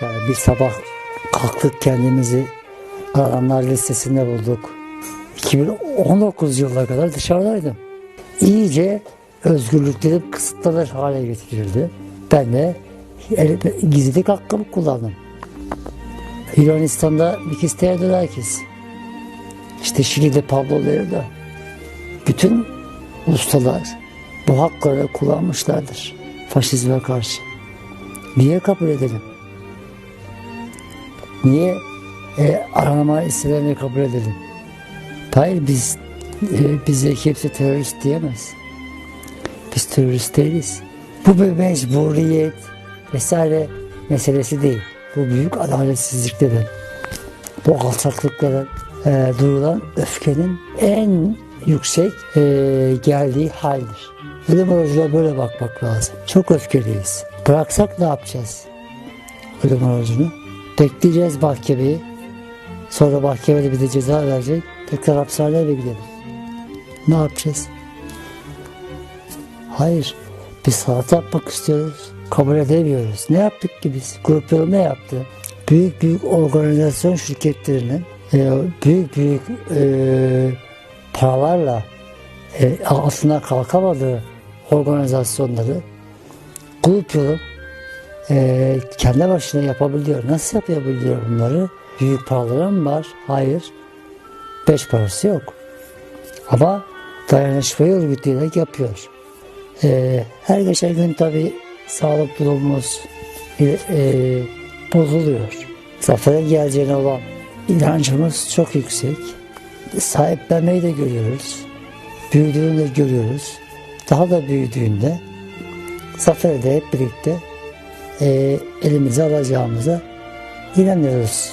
Yani bir sabah kalktık kendimizi arananlar listesinde bulduk. 2019 yılına kadar dışarıdaydım. İyice özgürlüklerim kısıtlanır hale getirildi. Ben de gizlilik hakkımı kullandım. Yunanistan'da Mikis herkes. İşte Şili'de Pablo Neruda. Bütün ustalar bu hakları kullanmışlardır faşizme karşı. Niye kabul edelim? Niye e, aranma listelerini kabul edelim? Hayır biz e, bize kimse terörist diyemez. Biz terörist değiliz. Bu bir mecburiyet vesaire meselesi değil. Bu büyük adaletsizliklerin, bu alçaklıkların e, duyulan öfkenin en yüksek e, geldiği haldir. Ölüm orucuna böyle bakmak lazım. Çok öfkeliyiz. Bıraksak ne yapacağız? Ölüm orucunu. Bekleyeceğiz mahkemeyi. Sonra mahkemede bize ceza verecek. Tekrar hapishaneye mi gidelim? Ne yapacağız? Hayır. Biz sanat yapmak istiyoruz. Kabul edemiyoruz. Ne yaptık ki biz? Grup ne yaptı? Büyük büyük organizasyon şirketlerinin e, büyük büyük e, paralarla e, altına kalkamadığı organizasyonları grup yolu e, kendi başına yapabiliyor. Nasıl yapabiliyor bunları? Büyük paraları mı var? Hayır. Beş parası yok. Ama dayanışmayı örgütleyerek yapıyor. E, her geçen gün tabi sağlık durumumuz e, e, bozuluyor. Zafere geleceğine olan inancımız çok yüksek. Sahiplenmeyi de görüyoruz. Büyüdüğünü de görüyoruz. Daha da büyüdüğünde zaferi de hep birlikte e, elimize alacağımıza inanıyoruz.